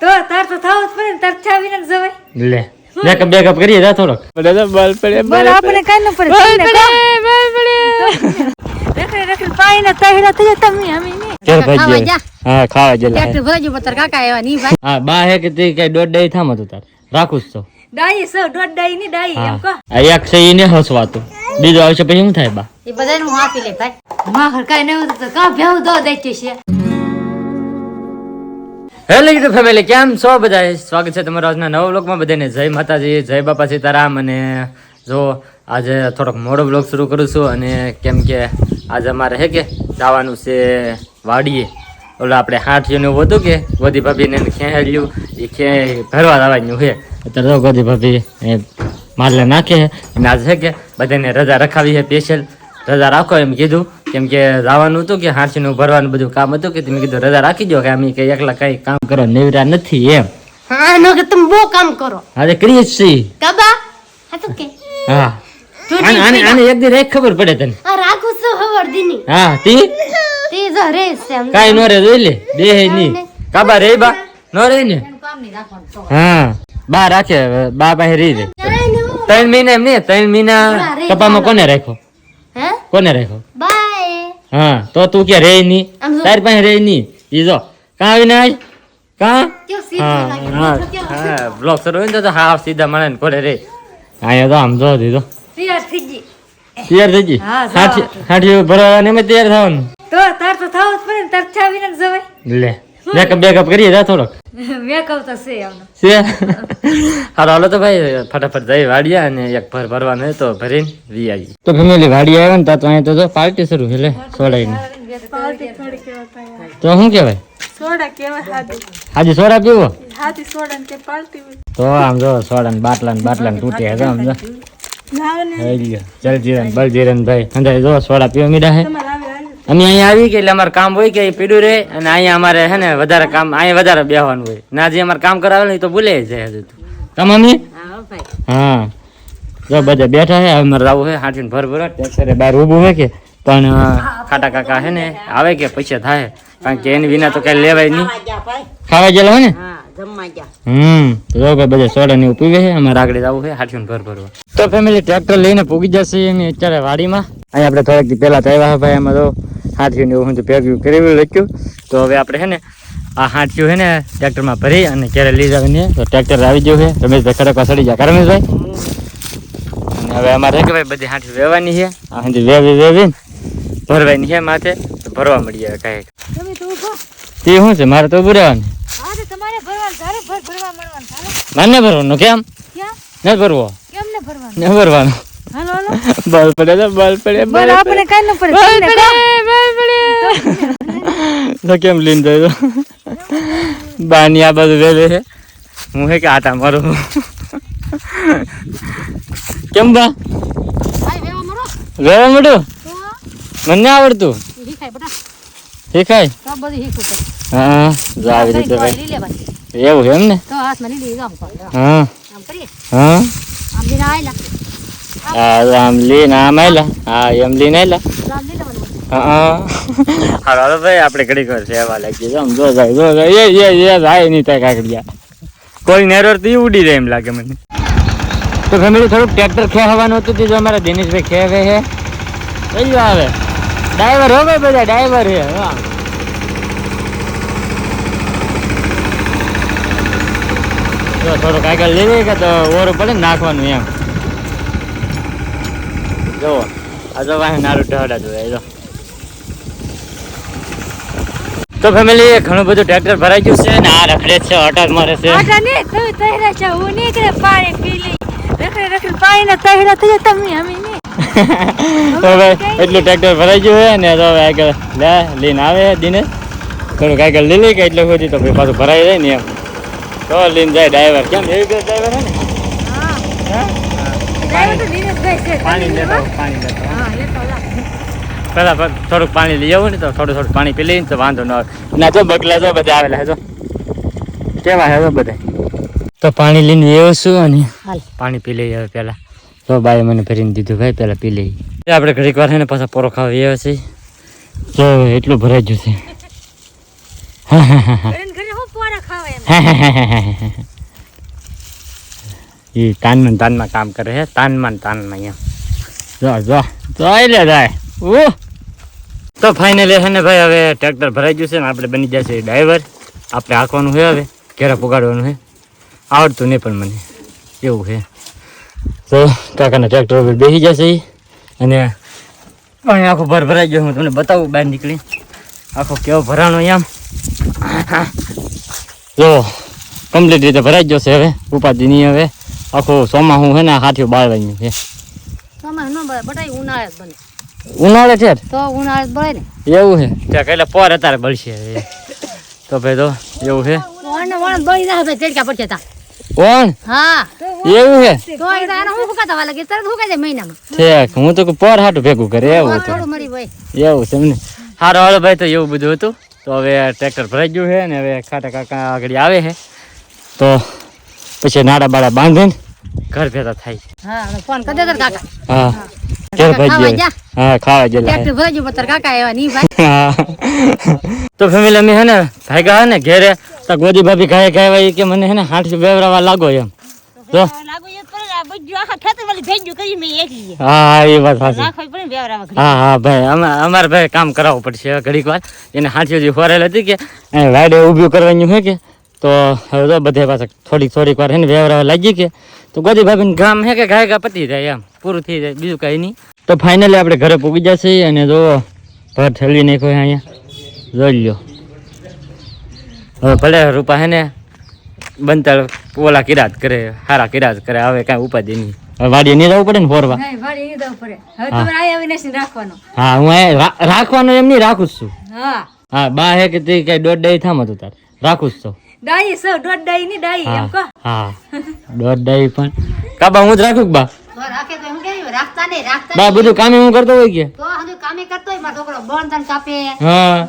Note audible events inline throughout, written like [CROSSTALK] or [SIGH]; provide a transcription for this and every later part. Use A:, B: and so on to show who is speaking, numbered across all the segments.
A: તો તાર તો થાવ જ પડે તાર ચા વિના જવાય.
B: લે બેકઅપ બેકઅપ કરીએ જા થોડોક. પડે તો બલ પડે
A: બોલ આપણે કાઈ ન પડે. રખડી રખડી પાણીના તાહડા થઈ તમે અમે નહીં.
B: ચાલ ભાઈ
C: જા.
B: હા ખાવા જેલા.
C: ટ્રેક્ટર ભરાઈ ગયું પણ કાકા એવા નહીં ભાઈ.
B: હા બા હે કે તે કઈ દોઢ ડાઈ થામ હતું તાર. રાખું જ તો.
A: ડાઈ સો દોઢ ડાઈ ની ડાઈ એમ કહો.
B: આ એક છે ઈ ને બીજો આવશે પછી શું થાય બા?
C: એ બધાને હું આપી લે ભાઈ.
A: માં હરકાઈ ન તો કા ભેવું દો દે છે
B: હેલો યુટ્યુબ ફેમિલી કેમ છો? બધા સ્વાગત છે તમારા આજના નવા બ્લોગમાં બધાને જય માતાજી, જય બાપા સીતારામ અને જો આજે થોડોક મોડો બ્લોગ શરૂ કરું છું અને કેમ કે આજે અમારે હે કે જવાનું છે વાડીએ. ઓલા આપણે હાથીઓને હતું કે ગોદી ભાભીને ખેંચાડ્યું. એ ખે ભરવા જવાનું છે. અત્યારે તો ગોદી ભાભી મારલે નાખે અને આજે હે કે બધાને રજા રખાવી છે સ્પેશિયલ રજા રાખો એમ કીધું. કેમ કે જવાનું હતું કે હાથીનું ભરવાનું બધું કામ હતું કે તમે કીધું રજા રાખી દો કે અમે કઈ એકલા કઈ કામ કરો નેવરા નથી એમ.
C: હા નો કે તમે બહુ કામ કરો.
B: અરે કરીએ છીએ.
C: કાબા હા તો કે.
B: હા. આને આને આને એક દી રાખ ખબર પડે તને.
C: આ રાખું છું ખબર દીની.
B: હા તી?
C: તે જો રે છે
B: કાઈ નો રે જોઈ લે. બે ની. કાબા રે બા. નો રે ને? હા. બા રાખે બા પાસે રહી રે ત્રણ મહિના એમ નહીં ત્રણ મહિના કપામાં કોને રાખ્યો?
C: હે?
B: કોને રાખ્યો?
C: બાય
B: હા તો તું કે રે ની. તારી પાસે રે ની. ઈ જો. કાં આવીને આજ કાં? હા હા. હા બ્લોક શરૂ હોય ને તો હા સીધા મળે ને કોડે રે. અહીંયા તો આમ જો દીધો
A: તૈયાર થઈ ગઈ.
B: તૈયાર થઈ ગઈ?
A: હા, જાઓ.
B: હાથી હાથી ભરવા ને એમાં તૈયાર થવાનું.
A: તો તાર તો થાવ જ પડે તાર ચા વિના જ જવાય.
B: લે. મેકઅપ બેકઅપ કરીએ જા થોડોક.
A: મેકઅપ તો છે
B: છે? હાલો હાલો તો ભાઈ ફટાફટ જઈ વાડિયા અને એક ભર ભરવાનું હોય તો ભરીને વી આવી તો ફેમિલી વાડિયા આવે ને તો અહીંયા તો જો પાર્ટી શરૂ છે લે સોડાઈને. તો શું કહેવાય?
D: સોડા કેવા હાજી.
B: હાજી સોડા પીવો?
D: હાજી સોડા ને કે પાલતી
B: તો આમ જો સોડા ને બાટલા ને બાટલા ને હે છે આમ જો. જલજીરન બલજીરન ભાઈ અંદર જો સોડા પીવા મીડા હે અમે અહીંયા આવી કે એટલે અમારે કામ હોય કે પીડું રહે અને અહીંયા અમારે હે ને વધારે કામ અહીંયા વધારે બેહવાનું હોય. ના જે અમારે કામ કરાવે ને તો ભૂલે જાય હજુ તો. મમ્મી?
C: હા
B: જો બધા બેઠા છે અમારે આવું જવું છે ભર ભર ટ્રેક્ટરે બહાર ઊભું હોય કે પણ ખાટા કાકા હે ને આવે કે પૈસા થાય. કારણ કે એની વિના તો કઈ લેવાય નહીં. ખાવા ગયેલા હોય ને? હમ. જો ભાઈ બધા સોડા ને પીવે છે અમારે આગળ જવું છે હાથીને ભર ભરવા તો ફેમિલી ટ્રેક્ટર લઈને પૂગી જશે અમે અત્યારે વાડીમાં. અહીંયા આપણે થોડાક પહેલા તો આવ્યા ભાઈ એમાં તો હાથીઓને એવું હું ભેગું કરેલું લખ્યું. તો હવે આપણે છે ને આ હાથીઓ છે ને ટ્રેક્ટરમાં ભરી અને ક્યારે લઈ જવાની તો ટ્રેક્ટર આવી ગયું છે રમેશભાઈ ખડકવા સડી જાય કા રમેશભાઈ? અને હવે અમારે કે ભાઈ બધી હાથી વેવાની છે આ હાથી વેવી વેવીને ભરવાની છે માથે. તો ભરવા મળીએ કાંઈક.
A: તે
B: શું છે? મારે તો
A: ભરવાનું.
B: મારે ભરવાનું. કેમ? ન ભરવો?
A: કેમ ને ભરવાનું?
B: ન ભરવાનું.
A: હાલો હાલો
B: બલ પડે બલ પડે
A: બોલ
B: બલ
A: આપણે કાઈ ન પડે. તમને પડે
B: તો કેમ લીન જાય બાની આ બધું વેલે છે હું હે કે આટા મારું? કેમ બા?
C: વેવા તો
B: મને આવડતું.
C: શીખાય પડે
B: હા જો રીતે ભાઈ એવું એમ ને? હા હા. હા. આમ ના આમ હા એમ લીન આયલા
C: આમ લઈ લેવાનું
B: હા હાલો ભાઈ આપણે ઘડીક વાર સેવા લાગી આમ જો જાય જો જાય એ એ એ જાય નહીં થાય કાકડિયા કોઈ નેરર તો ઉડી જાય એમ લાગે મને તો ફેમિલી થોડુંક ટ્રેક્ટર ખેવાનું હતું તે જો અમારા દિનેશભાઈ ખેવે છે કઈ આવે ડ્રાઈવર હો ભાઈ બધા ડ્રાઈવર છે હા જો થોડુંક આગળ લઈ કે તો ઓરું પડે નાખવાનું એમ જો આ તો વાહે નારું ઢહડા જોયા જો. તો ફેમિલી ઘણું બધું ટ્રેક્ટર ભરાઈ ગયું છે ને આ રખડે છે અટક મારે છે.
A: આટા ને તમે તહેરા છે હું નીકળે પાણી પી લઈ. રખડે પાણી પાણીના તહેડા થઈ તમે અમે ને [LAUGHS]
B: તો હવે એટલું ટ્રેક્ટર ભરાઈ ગયું છે ને તો હવે આગળ લે લઈને આવે દિને થોડુંક આગળ લઈ લઈ કે એટલે સુધી તો ભાઈ પાછું ભરાઈ જાય ને એમ. તો લઈને જાય ડ્રાઈવર કેમ એવી ડ્રાઈવર હે ને? હા?
A: ડ્રાઈવર તો દિનેશભાઈ છે
B: પાણી. લેતો પાણી લેતો
A: હા લેતો લા
B: પેલા થોડુંક પાણી લઈ આવું ને તો થોડું થોડું પાણી પી લઈને તો વાંધો ન આવે. ના તો બગલા તો બધા આવેલા તો કેવા તો બધા? તો પાણી લઈને આવ્યો છું અને પાણી પી લઈએ હવે પેલા તો બાએ મને ભરીને દીધું ભાઈ પેલા પી લઈએ. આપણે ઘડીક વાર છે ને પાછા પોરો ખાવા આવ્યા છે તો એટલું ભરાઈ ગયું છે [LAUGHS] [LAUGHS] [LAUGHS]
A: ઘરે ને ઘરે હું પોરા ખાવાય એમ
B: એ તાનમાં તાનમાં કામ કરે છે. તાનમાં તાનમાં અહીંયા. જો જો લે જાય ઓહ તો ફાઇનલી છે ને ભાઈ, હવે ટ્રેક્ટર ભરાઈ ગયું છે ને આપણે બની જશે ડ્રાઈવર આપણે હાંકવાનું છે હવે. ઘેરા પુગાડવાનું છે. આવડતું નહીં પણ મને. એવું છે. તો કાકાના ટ્રેક્ટર ઉપર બેસી જશે અને પાણી આખો ભર ભરાઈ ગયો હું તમને બતાવું બહાર નીકળી. આખો કેવો ભરાણો એમ જો કમ્પ્લીટ રીતે ભરાઈ ગયો છે હવે. ઉપાધિ નહીં હવે. આખું સોમાહું છે ને હાથીઓ બાળવાનું છે.
C: તમારે ન બળે બટાઈ ઉનાળે જ બને.
B: ઉનાળે છે
C: તો ઉનાળે જ બળે ને.
B: એવું છે. ત્યાં કહેલે પોર અત્યારે બળશે તો ભાઈ તો એવું છે.
C: વણ વણ બળી જાય ભાઈ તેડકા પડશે તા.
B: કોણ
C: હા.
B: એવું છે?
C: તો એ તો હું ફૂકાતા વાલા કે તરત ફૂકાઈ જાય મહિનામાં.
B: ઠેક હું તો પોર હાટું ભેગું કરે એવું તો
C: થોડું મળી ભાઈ
B: એવું છે એમને હારો હારો ભાઈ તો એવું બધું હતું. તો હવે ટ્રેક્ટર ભરાઈ ગયું છે ને હવે ખાટા કાકા આગળ આવે છે. તો પછી નાડા બાડા બાંધીને ઘર ભેગા થાય
C: હા ફોન કરી દેતો કાકા.
B: હા. ઘેર ભાઈ. હા ખાવા ગયેલા
C: ટ્રેક્ટર કાકા એવા નહીં ભાઈ.
B: તો ફેમિલી અમે હે ને ને ઘેરે તો ગોદી ભાભી ખાય ખાય કે મને હે ને હાથ બેવરાવા લાગો એમ. અમારે ભાઈ કામ કરાવવું પડશે ઘડીક વાર. એને હાથીઓ હોરેલ ફોરેલ હતી કે વાડે ઊભું કરવાનું હોય કે તો હવે તો બધે પાછા થોડીક થોડીક વાર એને વેવરાવા વ્યવહાર લાગી કે તો ગોદી ભાભીને ગામ હે કે ગાય ગા પતી જાય એમ પૂરું થઈ જાય બીજું કાંઈ નહીં. તો ફાઇનલી આપણે ઘરે પૂગી જશે અને જો ભર ઠેલવી નાખ્યો અહીંયા. જોઈ લ્યો. હવે ભલે રૂપા હે ને બનતળ ઓલા કિરાત કરે હારા કિરાત કરે હવે કાંઈ ઉપાધિ નહીં. હવે વાડીએ નહીં જવું પડે ને ફોરવા? હા. હું રાખવાનું એમ નહીં રાખું છું.
A: હા.
B: હા બા હે કે તે કઈ દોઢ ડાઈ થામ હતું તાર. રાખું છું.
A: ડાઈ સૌ દોઢ ડાઈ ની ડાઈ એમ કહો.
B: હા. હા દોઢ ડાઈ પણ. કાબા હું જ રાખું કે બા?
C: રાખે તો હું કેવી રાખતા નહીં રાખતા
B: બા બધું કામે હું કરતો હોય કે?
C: તો હજુ કામે કરતો હોય મારો છોકરો બળ તન કાપે.
B: હા.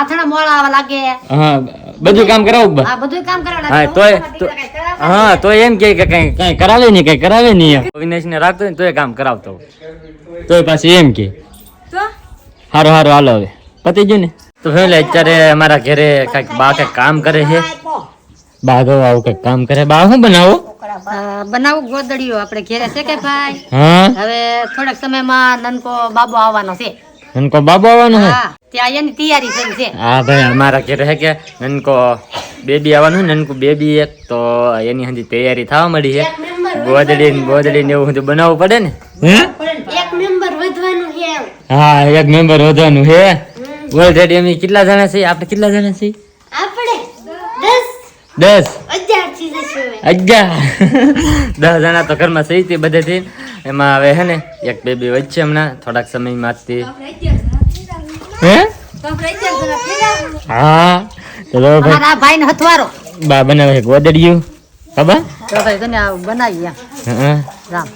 C: આથણા મોળા આવવા લાગે.
B: હા બધું કામ કરાવું કે બા?
C: આ બધું કામ કરવા
B: હા તોય તો હા તો એમ કે કઈ કઈ કરાવે નહીં કઈ કરાવે નહીં અવિનાશ વિનેશ ને રાખતો ને તોય કામ કરાવતો. તોય પાછી એમ કે.
A: તો?
B: હારો હારો હાલો હવે. પતી ગયું ને? તો ફેમિલી અત્યારે અમારા ઘરે કંઈક બા કંઈક કામ કરે છે. બા તો આવું કંઈક કામ કરે. બા શું બનાવો?
C: બનાવું ગોદડીઓ. આપણે ઘેરે છે કે ભાઈ?
B: હા.
C: હવે થોડાક સમયમાં નનકો બાબો આવવાનો છે.
B: નનકો બાબુ આવવાનો છે?
C: હા ત્યાં એની તૈયારી થઈ છે.
B: હા ભાઈ અમારા ઘરે હે કે નનકો બેબી આવવાનું છે, નનકું બેબી એક તો એની હજી તૈયારી થવા મળી છે. ગોદડી ગોદડી ને એવું બધું બનાવવું પડે ને?
C: એક મેમ્બર વધવાનું છે
B: હા એક મેમ્બર વધવાનું છે. ઓલરેડી અમે કેટલા જણા છે? આપણે કેટલા જણા છે
C: આપણે દસ.
B: દસ?
C: હજાર ચીજ છે
B: અગિયાર. [LAUGHS] દસ જણા તો ઘરમાં સહી તે બધેથી. એમાં હવે હે ને એક બેબી વચ્ચે હમણાં. થોડાક સમયમાં જ હે? હા. ચલો ભાઈ.
C: ભાઈ ને હથવારો.
B: બા બનાવે ગોદડિયું. ખબર?
C: તો ભાઈ તને બનાવી
B: હા.
C: રામ.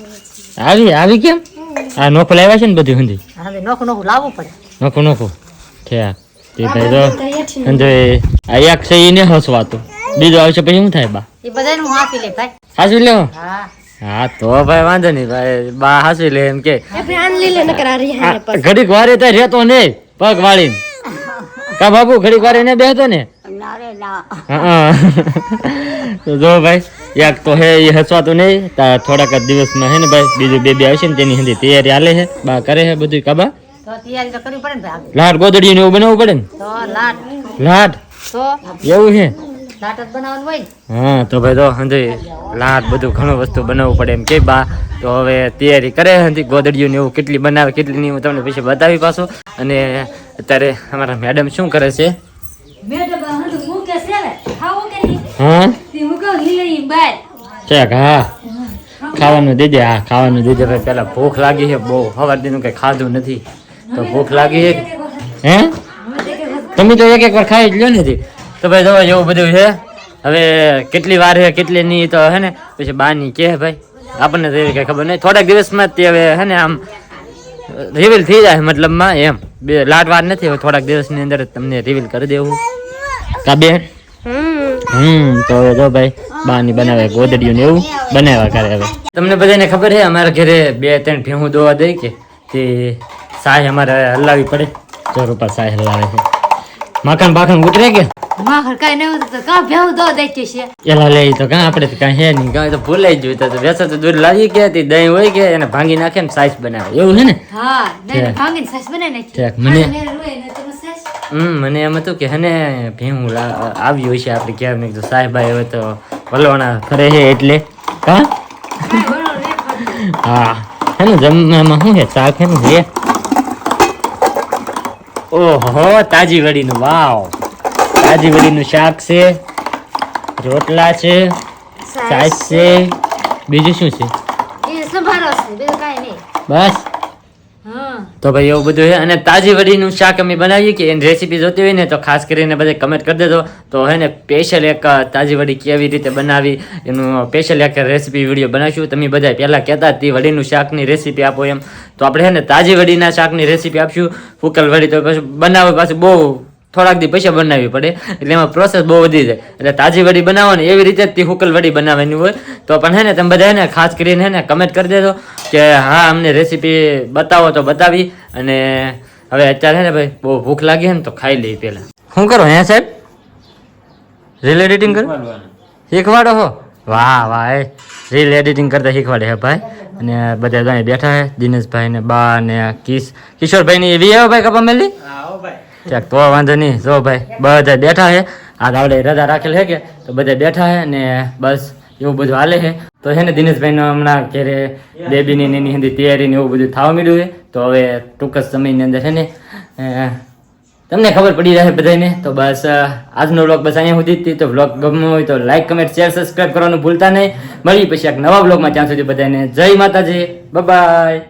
B: આવી આવી કેમ? આ નોખો લાવ્યા છે ને બધી હંધી
C: હવે નોખું નોખું લાવવું પડે.
B: નોખું નોખું. ઠેક તે ભાઈ તો આ એક છે એને હસવાતું. બીજો આવશે પછી શું થાય બા?
C: એ બધાને હું આપી લે ભાઈ.
B: હાસવી લેવો
C: હા.
B: હા તો ભાઈ વાંધો નહીં ભાઈ. બા હાસવી લે એમ કે.
C: લે
B: ઘડીક વારે તો રહેતો નહીં પગ વાળી કા બાપુ ઘડીક વારે ને બેહતો ને?
C: ના ના.
B: જો ભાઈ એક તો હે એ હસવાતું નહીં. તા થોડાક જ દિવસમાં હે ને ભાઈ બીજું બેબી આવશે ને તેની હિન્દી તૈયારી હાલે છે બા કરે છે બધું કાબા
C: તૈયારી તો કરવી પડે ને
B: લાટ ગોદડી ને એવું બનાવવું પડે ને?
C: તો લાટ.
B: લાટ?
C: તો?
B: એવું છે?
C: લાટ જ બનાવવાનું હોય
B: હા તો ભાઈ તો હંધી લાટ બધું ઘણું વસ્તુ બનાવવું પડે એમ કે બા. તો હવે તૈયારી કરે હંધી ગોદડીયું ને એવું કેટલી બનાવે કેટલી નહીં હું તમને પછી બતાવી પાછું. અને અત્યારે અમારા મેડમ શું કરે છે? હા? ખાવાનું દેજે હા ખાવાનું દેજે. ભાઈ પેલા ભૂખ લાગી છે બહુ સવાર દીનું કઈ ખાધું નથી. તો ભૂખ લાગી છે? હે? તમે તો એક એક વાર ખાઈ જ લ્યો ને. તો ભાઈ જો એવું બધું છે. હવે કેટલી વાર છે, કેટલી નહીં તો હે ને? પછી બાની કે ભાઈ. આપણને તો કઈ ખબર નહીં. થોડાક દિવસમાં તે હવે હે ને આમ રિવીલ થઈ જાય મતલબમાં એમ. બે લાટ વાર નથી, હવે થોડાક દિવસની અંદર તમને રિવીલ કરી દેવું. કા બેન? હમ, તો હવે જો ભાઈ બાની બનાવે ગોદડીઓ ને એવું બનાવ્યા કરે હવે. તમને બધાને ખબર છે, અમારા ઘરે બે ત્રણ ભેહું દોવા દઈ કે તે સાય અમારે હલાવી પડે. જો રૂપા સાય હલાવે છે. માખણ બાખણ ઉતરે કે?
A: માખણ કાંઈ નહીં ઉતરતું. કાં ભેવું દો દે છે.
B: એલા લે તો કાં આપણે તો હે નહીં. કાંઈ તો ભૂલાઈ જ તો વેસા તો દૂધ લાવી કે હતી દહીં હોય કે એને ભાંગી નાખે ને સાઈસ બનાવે. એવું છે ને?
A: હા દહીં ભાંગીને છાશ બનાવી નાખી.
B: મને-
A: આને મેરે રોય ને તમે છાશ.
B: હમ મને એમ હતું કે હને લા- આવ્યું હશે આપણે ક્યારે મેં કીધું સાહેબાઈ હવે તો વલોણા ફરે છે એટલે.
A: પડતું.
B: હા હે. ને જમવામાં શું છે? શાક એનું છે ઓહો તાજી વડીનું વાવ. તાજી વડીનું શાક છે રોટલા છે છાશ છે બીજું શું છે? બસ. તો ભાઈ એવું બધું છે. અને તાજી વડીનું શાક અમે બનાવીએ કે એની રેસીપી જોતી હોય ને તો ખાસ કરીને બધે કમેન્ટ કરી દેજો. તો હે ને સ્પેશિયલ એક તાજી વડી કેવી રીતે બનાવી, એનું સ્પેશિયલ એક રેસીપી વીડિયો બનાવીશું. તમે બધા પહેલાં કહેતા હતી વડીનું શાકની રેસીપી આપો એમ. તો આપણે હે ને તાજી વડીના શાકની રેસીપી આપશું. ફૂકલ વડી તો પછી બનાવવા પાછું બહુ થોડાક દી પૈસા બનાવવી પડે. એટલે એમાં પ્રોસેસ બહુ વધી જાય. એટલે તાજી વડી બનાવો ને એવી રીતે જ તે હુકલ વડી બનાવવાની હોય. તો પણ હે ને, તમે બધા ને ખાસ કરીને હે ને કમેન્ટ કરી દેજો કે હા, અમને રેસીપી બતાવો તો બતાવી. અને હવે અત્યારે હે ને ભાઈ, બહુ ભૂખ લાગી હે ને, તો ખાઈ લઈ પહેલાં. શું કરો હે સાહેબ? રીલ એડિટિંગ કરો? શીખવાડો હો. વાહ વાહ, એ. રીલ એડિટિંગ કરતા શીખવાડે હે ભાઈ. અને બધા બેઠા હે, દિનેશભાઈ ને બા ને કિશ કિશોરભાઈ ની એવી આવો ભાઈ કપા મેલી? ચાક તો વાંધો નહીં. જો ભાઈ, બધા બેઠા છે. આ આપણે રજા રાખેલ છે કે? તો બધા બેઠા છે ને બસ એવું બધું હાલે છે. તો છે ને દિનેશભાઈનો હમણાં ઘેરે બેબીની એની હંધી તૈયારી ને એવું બધું થવા મળ્યું છે. તો હવે ટૂંક જ સમયની અંદર છે ને તમને ખબર પડી રહે બધાને? તો બસ આજનો વ્લોગ બસ અહીંયા સુધી હતી. તો વ્લોગ ગમ્યો હોય તો લાઈક, કમેન્ટ, શેર, સબસ્ક્રાઈબ કરવાનું ભૂલતા નહીં. મળી પછી એક નવા વ્લોગમાં. ત્યાં સુધી બધાને જય માતાજી. બાય